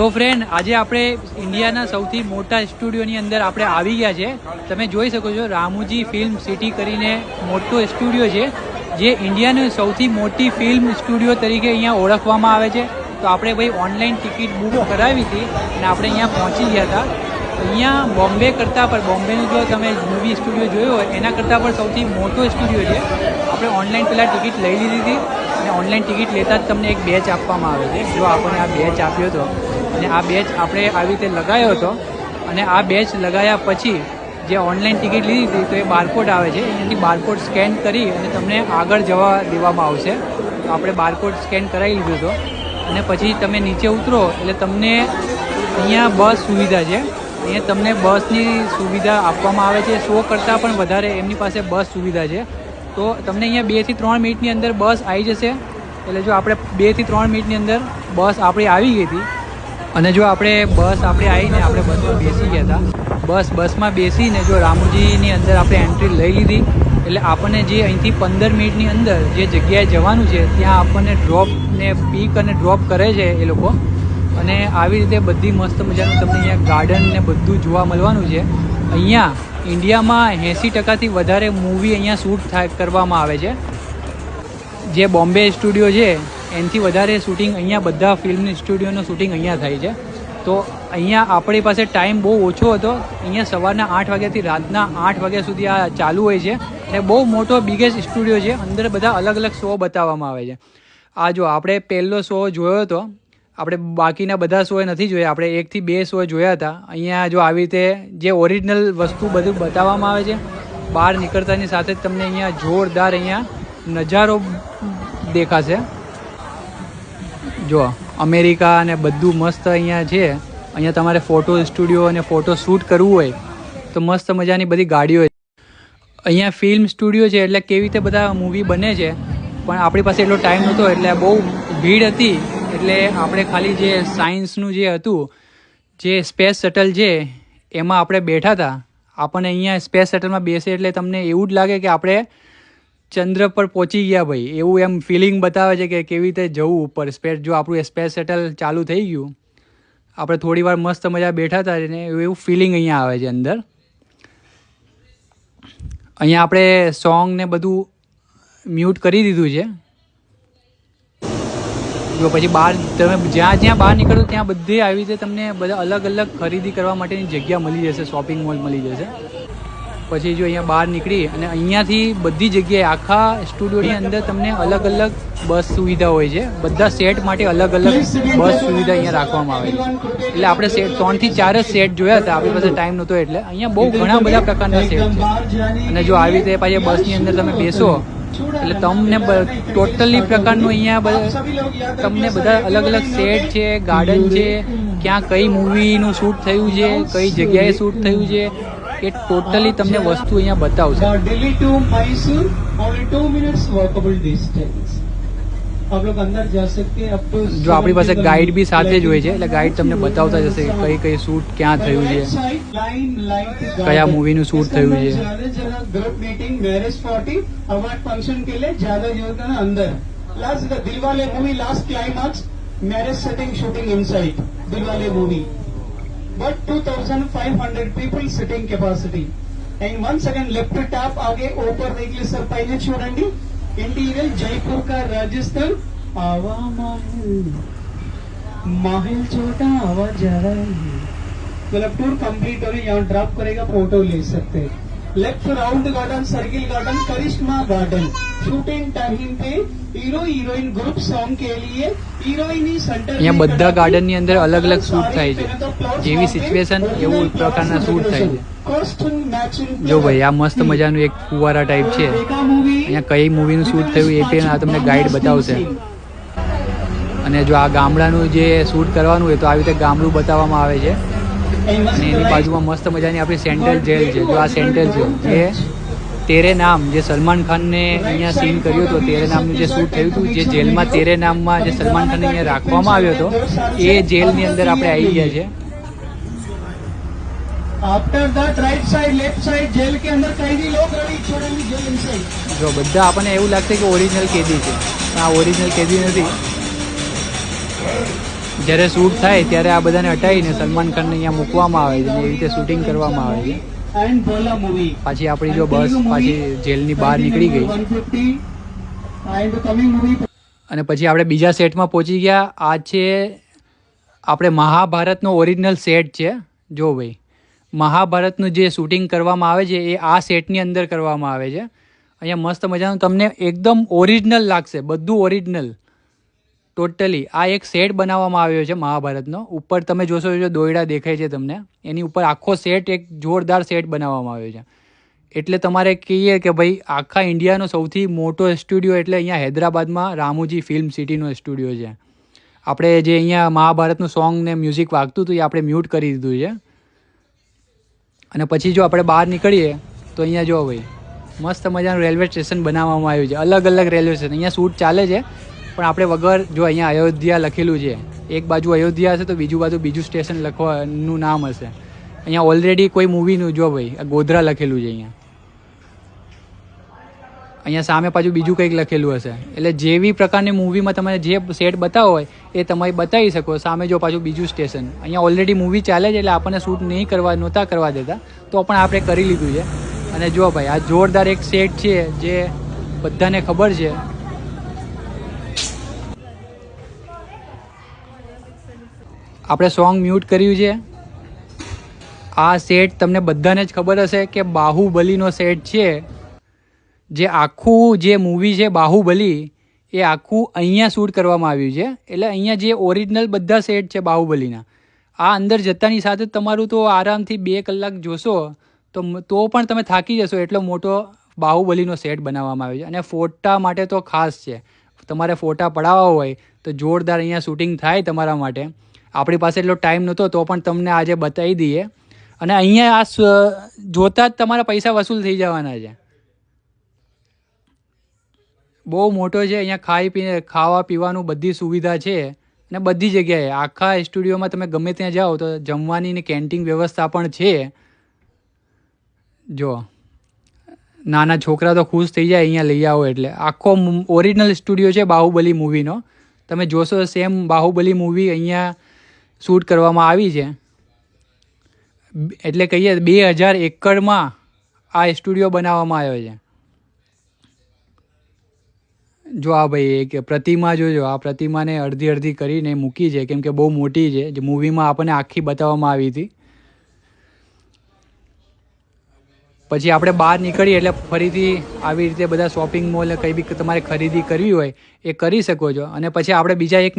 તો ફ્રેન્ડ આજે આપણે ઇન્ડિયાના સૌથી મોટા સ્ટુડિયોની અંદર આપણે આવી ગયા છે. તમે જોઈ શકો છો, રામુજી ફિલ્મ સિટી કરીને મોટો સ્ટુડિયો છે, જે ઇન્ડિયાની સૌથી મોટી ફિલ્મ સ્ટુડિયો તરીકે અહીંયા ઓળખવામાં આવે છે. તો આપણે ભાઈ ઓનલાઈન ટિકિટ બુક કરાવી હતી અને આપણે અહીંયા પહોંચી ગયા હતા. અહીંયા બોમ્બે કરતાં પણ, બોમ્બેનું જો તમે મૂવી સ્ટુડિયો જોયો હોય, એના કરતાં પણ સૌથી મોટો સ્ટુડિયો છે. આપણે ઓનલાઈન પહેલાં ટિકિટ લઈ લીધી હતી અને ઓનલાઈન ટિકિટ લેતા જ તમને એક બેચ આપવામાં આવે છે. જો આપણને આ બેચ આપ્યો હતો અને આ બેચ આપણે આવી રીતે લગાવ્યો હતો. અને આ બેચ લગાવ્યા પછી જે ઓનલાઈન ટિકિટ લીધી હતી, તો એ બારકોડ આવે છે. એનાથી બારકોડ સ્કેન કરી અને તમને આગળ જવા દેવામાં આવશે. તો આપણે બારકોડ સ્કેન કરાવી લીધો હતો. અને પછી તમે નીચે ઉતરો, એટલે તમને અહીંયા બસ સુવિધા છે. અહીંયા તમને બસની સુવિધા આપવામાં આવે છે. સો કરતાં પણ વધારે એમની પાસે બસ સુવિધા છે. તો તમને અહીંયા બેથી ત્રણ મિનિટની અંદર બસ આવી જશે. એટલે જો આપણે બેથી ત્રણ મિનિટની અંદર બસ આપણી આવી ગઈ હતી અને જો આપણે બસ આપણે આવીને આપણે બસમાં બેસી ગયા હતા. બસ, બસમાં બેસીને જો રામુજીની અંદર આપણે એન્ટ્રી લઈ લીધી, એટલે આપણને જે અહીંથી પંદર મિનિટની અંદર જે જગ્યાએ જવાનું છે, ત્યાં આપણને ડ્રોપ ને પીક અને ડ્રોપ કરે છે એ લોકો. અને આવી રીતે બધી મસ્ત મજાનું તમને અહીંયા ગાર્ડન ને બધું જોવા મળવાનું છે. અહીંયા ઇન્ડિયામાં એંસી ટકાથી વધારે મૂવી અહીંયા શૂટ થાય, કરવામાં આવે છે. જે બોમ્બે સ્ટુડિયો છે એનાથી વધારે શૂટિંગ અહીંયા બધા ફિલ્મ સ્ટુડિયોનું શૂટિંગ અહીંયા થાય છે. તો અહીંયા આપણી પાસે ટાઈમ બહુ ઓછો હતો. અહીંયા સવારના આઠ વાગ્યાથી રાતના આઠ વાગ્યા સુધી આ ચાલુ હોય છે અને બહુ મોટો બિગેસ્ટ સ્ટુડિયો છે. અંદર બધા અલગ અલગ શો બતાવવામાં આવે છે. આ જો આપણે પહેલો શો જોયો હતો આપણે બાકીના બધા શો નથી જોયા. આપણે એકથી બે શો જોયા હતા. અહીંયા જો આવી રીતે જે ઓરિજિનલ વસ્તુ બધું બતાવવામાં આવે છે, બહાર નીકળતાની સાથે જ તમને અહીંયા જોરદાર અહીંયા નજારો દેખાશે. જો, અમેરિકા અને બધું મસ્ત અહીંયા છે. અહીંયા તમારે ફોટો સ્ટુડિયો અને ફોટો શૂટ કરવું હોય, તો મસ્ત મજાની બધી ગાડીઓ અહીંયા ફિલ્મ સ્ટુડિયો છે, એટલે કેવી રીતે બધા મૂવી બને છે. પણ આપણી પાસે એટલો ટાઈમ નહોતો, એટલે બહુ ભીડ હતી. એટલે આપણે ખાલી જે સાયન્સનું જે હતું, જે સ્પેસ શટલ છે, એમાં આપણે બેઠા હતા. આપણને અહીંયા સ્પેસ શટલમાં બેસે એટલે તમને એવું જ લાગે કે આપણે ચંદ્ર પર પહોંચી ગયા ભાઈ. એવું એમ ફિલિંગ બતાવે છે કે કેવી રીતે જવું ઉપર. સ્પેસ જો આપણું સ્પેસ શટલ ચાલુ થઈ ગયું, આપણે થોડી વાર મસ્ત મજા બેઠા હતા ને એવું ફિલિંગ અહીંયા આવે છે અંદર. અહીંયા આપણે સોંગ ને બધું મ્યુટ કરી દીધું છે. જો પછી બહાર, તમે જ્યાં જ્યાં બહાર નીકળો ત્યાં બધે આવી રીતે તમને બધા અલગ અલગ ખરીદી કરવા માટેની જગ્યા મળી જશે શોપિંગ મોલ મળી જશે. પછી જો અહીંયા બહાર નીકળી અને અહીંયાથી બધી જગ્યાએ આખા સ્ટુડિયોની અંદર તમને અલગ અલગ બસ સુવિધા હોય છે. બધા સેટ માટે અલગ અલગ બસ સુવિધા અહીંયા રાખવામાં આવે છે. એટલે આપણે સેટ ત્રણથી ચાર જ સેટ જોયા હતા. આપણી પાસે ટાઈમ નહોતો એટલે. અહીંયા બહુ ઘણા બધા પ્રકારના સેટ છે. અને જો આવી રીતે પાછી બસની અંદર તમે બેસો એટલે તમને ટોટલી પ્રકારનું અહીંયા તમને બધા અલગ અલગ સેટ છે ગાર્ડન છે ક્યાં કઈ મૂવીનું શૂટ થયું છે કઈ જગ્યાએ શૂટ થયું છે એ ટોટલી તમને વસ્તુ અહીંયા બતાવશે. Delhi to Mysore only 2 minutes walkable distance જો આપણી પાસે ગાઈડ બી સાથે જ હોય છે એટલે ગાઈડ તમને બતાવતા જશે કે કઈ કઈ શૂટ ક્યાં થયું છે. કયા મૂવી નું શૂટ થયું છે. Group meeting marriage party award function કે લે જ્યાદા જોતા અંદર. Last Dilwale movie last climax marriage setting shooting inside Dilwale movie but 2500 people sitting capacity and one second left tap आगे ऊपर देख ली सर पहले చూడండి इंटीरियर जयपुर का राजस्थान आवा महल महल छोटा आवाज जा रहा है मतलब टूर कंप्लीट हो रही यहाँ ड्रॉप करेगा फोटो ले सकते हैं left round garden circle garden Karishma garden shooting time पे हीरो हीरोइन ग्रुप सॉन्ग के लिए हीरोइन ही सेंटर અહીંયા બધા ગાર્ડનની અંદર અલગ અલગ શૂટ થાય છે જેવી સિચ્યુએશન એવું પ્રકારના શૂટ થાય છે જો ભાઈ આ મસ્ત મજાનું એક ફુવારા ટાઈપ છે અહીંયા કઈ મૂવીનું શૂટ થયું એ પણ આ તમને ગાઈડ બતાવશે અને જો આ ગામડાનું જે શૂટ કરવાનું હોય તો આવી રીતે ગામડું બતાવવામાં આવે છે અને એની બાજુમાં મસ્ત મજાની આપણી સેન્ટ્રલ જેલ છે જો આ સેન્ટ્રલ છે જે તેરે નામ જે સલમાન ખાનને અહીંયા સીન કર્યો હતો તેરે નામનું જે શૂટ થયું હતું જે જેલમાં તેરે નામમાં જે સલમાન ખાનને અહીંયા રાખવામાં આવ્યો હતો એ જેલની અંદર આપણે આવી ગયા છે after that right side left side jail के अंदर कैदी लोग रड़ी छोड़ेंगे जेल इनसाइड જો બધા આપણને એવું લાગશે કે ઓરિજિનલ કેદી છે પણ આ ઓરિજિનલ કેદી નથી જ્યારે શૂટ થાય ત્યારે આ બધાને હટાવીને સલમાન ખાનને અહીંયા મૂકવામાં આવે છે અને એવી રીતે શૂટિંગ કરવામાં આવે છે. પાછી આપણી જો બસ પાછી જેલની બહાર નીકળી ગઈ 150 and the coming movie. અને પછી આપણે બીજા સેટમાં પહોંચી ગયા. આ છે આપણે મહાભારતનો ઓરિજિનલ સેટ છે. જો ભાઈ મહાભારતનું જે શૂટિંગ કરવામાં આવે છે એ આ સેટની અંદર કરવામાં આવે છે. અહીંયા મસ્ત મજાનું તમને એકદમ ઓરિજિનલ લાગશે. બધું ઓરિજિનલ ટોટલી આ એક સેટ બનાવવામાં આવ્યો છે મહાભારતનો. ઉપર તમે જોશો જો દોયડા દેખાય છે તમને. એની ઉપર આખો સેટ એક જોરદાર સેટ બનાવવામાં આવ્યો છે. એટલે તમારે કહીએ કે ભાઈ, આખા ઇન્ડિયાનો સૌથી મોટો સ્ટુડિયો એટલે અહીંયા હૈદરાબાદમાં રામુજી ફિલ્મ સિટીનો સ્ટુડિયો છે. આપણે જે અહીંયા મહાભારતનું સોંગ ને મ્યુઝિક વાગતું હતું એ આપણે મ્યુટ કરી દીધું છે. અને પછી જો આપણે બહાર નીકળીએ, તો અહીંયા જો ભાઈ, મસ્ત મજાનું રેલવે સ્ટેશન બનાવવામાં આવ્યું છે. અલગ અલગ રેલવે સ્ટેશન અહીંયા શૂટ ચાલે છે. પણ આપણે વગર જો અહીંયા અયોધ્યા લખેલું છે, એક બાજુ અયોધ્યા હશે તો બીજું બાજુ બીજું સ્ટેશન લખવાનું નામ હશે. અહીંયા ઓલરેડી કોઈ મૂવીનું જો ભાઈ ગોધરા લખેલું છે અહીંયા. અહીંયા સામે પાછું બીજું કંઈક લખેલું હશે. એટલે જેવી પ્રકારની મૂવીમાં તમે જે સેટ બતાવો હોય, એ તમે બતાવી શકો. સામે જો પાછું બીજું સ્ટેશન અહીંયા ઓલરેડી મૂવી ચાલે છે એટલે આપણને શૂટ નહીં કરવા, નહોતા કરવા દેતા. તો પણ આપણે કરી લીધું છે. અને જો ભાઈ, આ જોરદાર એક સેટ છે જે બધાને ખબર છે. આપણે સોંગ મ્યુટ કર્યું છે. આ સેટ તમને બધાને જ ખબર હશે કે બાહુબલીનો સેટ છે. જે આખું જે મૂવી છે બાહુબલી, એ આખું અહીંયા શૂટ કરવામાં આવ્યું છે. એટલે અહીંયા જે ઓરિજિનલ બધા સેટ છે બાહુબલીના, આ અંદર જતાની સાથે તમારું તો આરામથી બે કલાક જોશો, તો તો પણ તમે થાકી જશો એટલો મોટો બાહુબલીનો સેટ બનાવવામાં આવ્યો છે. અને ફોટા માટે તો ખાસ છે. તમારે ફોટા પડાવવા હોય તો જોરદાર અહીંયા શૂટિંગ થાય તમારા માટે. આપણી પાસે એટલો ટાઈમ નહોતો, તો પણ તમને આજે બતાવી દઈએ. અને અહીંયા આ જોતા જ તમારા પૈસા વસૂલ થઈ જવાના છે. બહુ મોટો છે, અહીંયા ખાઈ પીને, ખાવા પીવાનું બધી સુવિધા છે. અને બધી જગ્યાએ, આખા સ્ટુડિયોમાં તમે ગમે ત્યાં જાઓ, તો જમવાની ને કેન્ટીન વ્યવસ્થા પણ છે. જો, નાના છોકરા તો ખુશ થઈ જાય અહીંયા લઈ આવો એટલે. આખો ઓરિજિનલ સ્ટુડિયો છે બાહુબલી મૂવીનો તમે જોશો સેમ બાહુબલી મૂવી અહીંયા શૂટ કરવામાં આવી છે. એટલે કહીએ બે હજાર એકડમાં આ સ્ટુડિયો બનાવવામાં આવ્યો છે. જો આ ભાઈ એક પ્રતિમા જોજો, આ પ્રતિમાને અડધી અડધી કરીને મૂકી છે, કેમ કે બહુ મોટી છે, જે મૂવીમાં આપણને આખી બતાવવામાં આવી હતી. પછી આપણે બહાર નીકળીએ એટલે ફરીથી આવી રીતે બધા શોપિંગ મોલ કંઈ બી તમારે ખરીદી કરવી હોય એ કરી શકો છો. અને પછી આપણે બીજા એક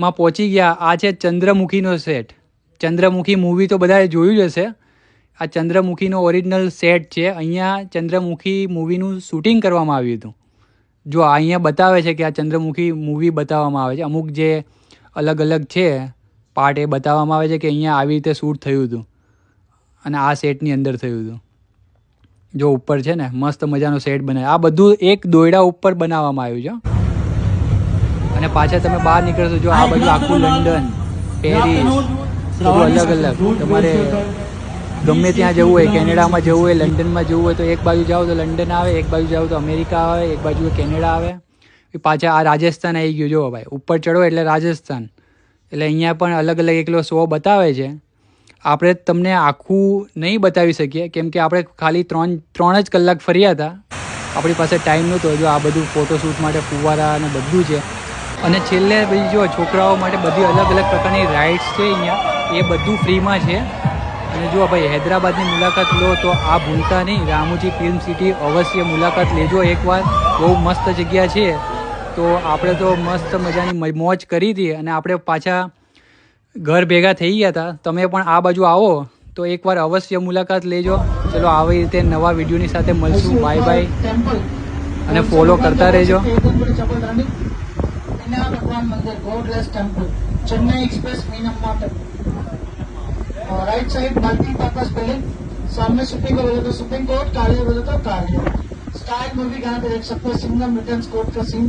નેક્સ્ટમાં પહોંચી ગયા. આ છે ચંદ્રમુખીનો સેટ ચંદ્રમુખી મૂવી તો બધાએ જોયું જ હશે. આ ચંદ્રમુખીનો ઓરિજિનલ સેટ છે. અહીંયા ચંદ્રમુખી મૂવીનું શૂટિંગ કરવામાં આવ્યું હતું. જો અહીંયા બતાવે છે કે આ ચંદ્રમુખી મૂવી બતાવવામાં આવે છે. અમુક જે અલગ અલગ છે પાર્ટ એ બતાવવામાં આવે છે કે અહીંયા આવી રીતે શૂટ થયું હતું. અને આ સેટની અંદર થયું હતું. જો ઉપર છે ને, મસ્ત મજાનો સેટ બનાવ્યો. આ બધું એક દોયડા ઉપર બનાવવામાં આવ્યું છે. અને પાછા તમે બહાર નીકળશો જો આ બધું આખું લંડન પેરિસ બધું અલગ અલગ. તમારે ગમે ત્યાં જવું હોય કેનેડામાં જવું હોય લંડનમાં જવું હોય તો એક બાજુ જાઓ તો લંડન આવે એક બાજુ જાઓ તો અમેરિકા આવે એક બાજુ કેનેડા આવે. પછી પાછા આ રાજસ્થાન આવી ગયું જો ભાઈ. ઉપર ચડો એટલે રાજસ્થાન. એટલે અહીંયા પણ અલગ અલગ એકલો શો બતાવે છે. આપણે તમને આખું નહીં બતાવી શકીએ કેમ કે આપણે ખાલી ત્રણ ત્રણ જ કલાક ફર્યા હતા. આપણી પાસે ટાઈમ નહોતો જો આ બધું ફોટોશૂટ માટે ફુવારા અને બધું છે. અને છેલ્લે પછી જો છોકરાઓ માટે બધી અલગ અલગ પ્રકારની રાઇડ્સ છે અહીંયા, એ બધું ફ્રીમાં છે. અને જો ભાઈ હૈદરાબાદની મુલાકાત લો તો આ ભૂલતા નહીં, રામુજી ફિલ્મ સિટી અવશ્ય મુલાકાત લેજો એકવાર. બહુ મસ્ત જગ્યા છે. તો આપણે તો મસ્ત મજાની મોજ કરી હતી અને આપણે પાછા ઘર ભેગા થઈ ગયા હતા. તમે પણ આ બાજુ આવો તો એકવાર અવશ્ય મુલાકાત લેજો. ચલો આવી રીતે નવા વિડીયોની સાથે મળશું. બાય બાય અને ફોલો કરતા રહેજો. அக்னா मंदिर godless temple Chennai express express Meenamma temple right side multi purpose building सामने सुप्रीम कोर्ट बोले तो सुप्रीम कोर्ट कार्य बोले तो कार्य स्टाइल मूवी गाना देख सकते हैं सिंगम रिटर्न कोर्ट का सिंह